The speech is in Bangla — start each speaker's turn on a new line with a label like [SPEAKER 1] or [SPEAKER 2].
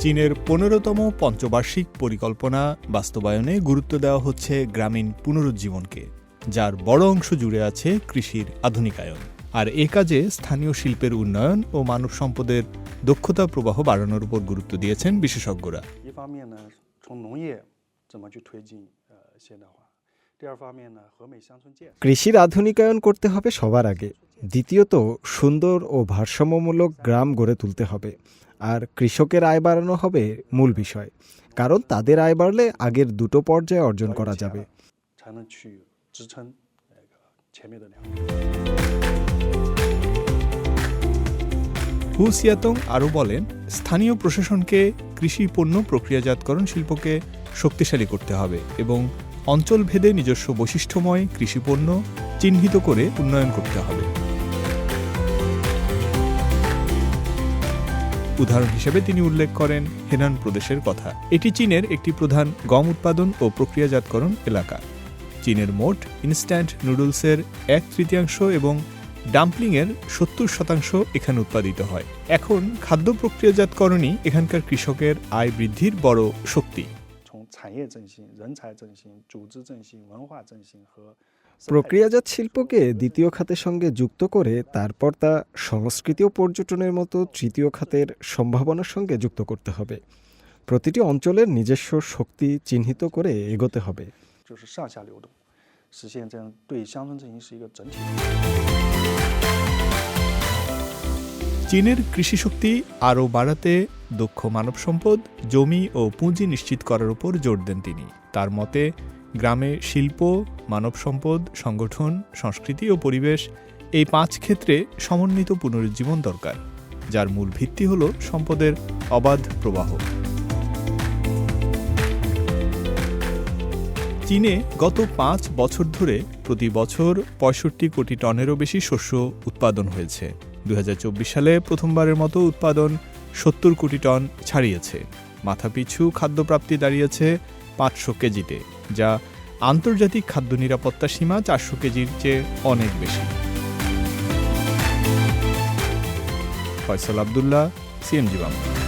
[SPEAKER 1] চীনের পনেরোতম পঞ্চবার্ষিক পরিকল্পনা বাস্তবায়নে গুরুত্ব দেওয়া হচ্ছে গ্রামীণ পুনরুজ্জীবনকে যার বড় অংশ জুড়ে আছে কৃষির আধুনিকায়ন। আর এ কাজে স্থানীয় শিল্পের উন্নয়ন ও মানব সম্পদের দক্ষতা প্রবাহ বাড়ানোর উপর গুরুত্ব দিয়েছেন বিশেষজ্ঞরা।
[SPEAKER 2] কৃষির আধুনিকায়ন করতে হবে সবার আগে। দ্বিতীয়ত সুন্দর ও ভারসাম্যমূলক গ্রাম গড়ে তুলতে হবে। আর কৃষকের আয় বাড়ানো হবে মূল বিষয়, কারণ তাদের আয় বাড়লে আগের দুটো পর্যায়ে অর্জন করা যাবে।
[SPEAKER 1] হু সিয়াতং আরও বলেন, স্থানীয় প্রশাসনকে কৃষি পণ্য প্রক্রিয়াজাতকরণ শিল্পকে শক্তিশালী করতে হবে এবং অঞ্চলভেদে নিজস্ব বৈশিষ্ট্যময় কৃষিপণ্য চিহ্নিত করে উন্নয়ন করতে হবে। উদাহরণ হিসেবে তিনি উল্লেখ করেন হেনান প্রদেশের কথা এটি চীনের একটি প্রধান গম উৎপাদন ও প্রক্রিয়াজাতকরণ এলাকা চীনের মোট ইনস্ট্যান্ট নুডলসের এক তৃতীয়াংশ এবং ডাম্পলিংয়ের সত্তর শতাংশ এখানে উৎপাদিত হয় এখন খাদ্য প্রক্রিয়াজাতকরণই এখানকার কৃষকের আয় বৃদ্ধির বড় শক্তি
[SPEAKER 3] 从产业振兴、人才振兴、组织振兴、文化振兴和生态
[SPEAKER 2] প্রক্রিয়াজাত শিল্পকে দ্বিতীয় খাতের সঙ্গে যুক্ত করে তারপর তা সংস্কৃতি ও পর্যটনের মতো তৃতীয় খাতের সম্ভাবনার সঙ্গে যুক্ত করতে হবে। প্রতিটি অঞ্চলের নিজস্ব শক্তি চিহ্নিত করে এগোতে হবে।
[SPEAKER 1] চীনের কৃষিশক্তি আরও বাড়াতে দক্ষ মানব সম্পদ জমি ও পুঁজি নিশ্চিত করার উপর জোর দেন তিনি। তার মতে গ্রামে শিল্প, মানব সম্পদ, সংগঠন, সংস্কৃতি ও পরিবেশ এই পাঁচ ক্ষেত্রে সমন্বিত পুনরুজ্জীবন দরকার, যার মূল ভিত্তি হল সম্পদের অবাধ প্রবাহ। চীনে গত পাঁচ বছর ধরে প্রতি বছর পঁয়ষট্টি কোটি টনেরও বেশি শস্য উৎপাদন হয়েছে। দুই হাজার চব্বিশ সালে প্রথমবারের মতো উৎপাদন সত্তর কোটি টন ছাড়িয়েছে। মাথাপিছু খাদ্যপ্রাপ্তি দাঁড়িয়েছে পাঁচশো কেজিতে, যা আন্তর্জাতিক খাদ্য নিরাপত্তা সীমা চারশো কেজির চেয়ে অনেক বেশি। ফয়সাল আবদুল্লাহ সিএমজি বাংলা।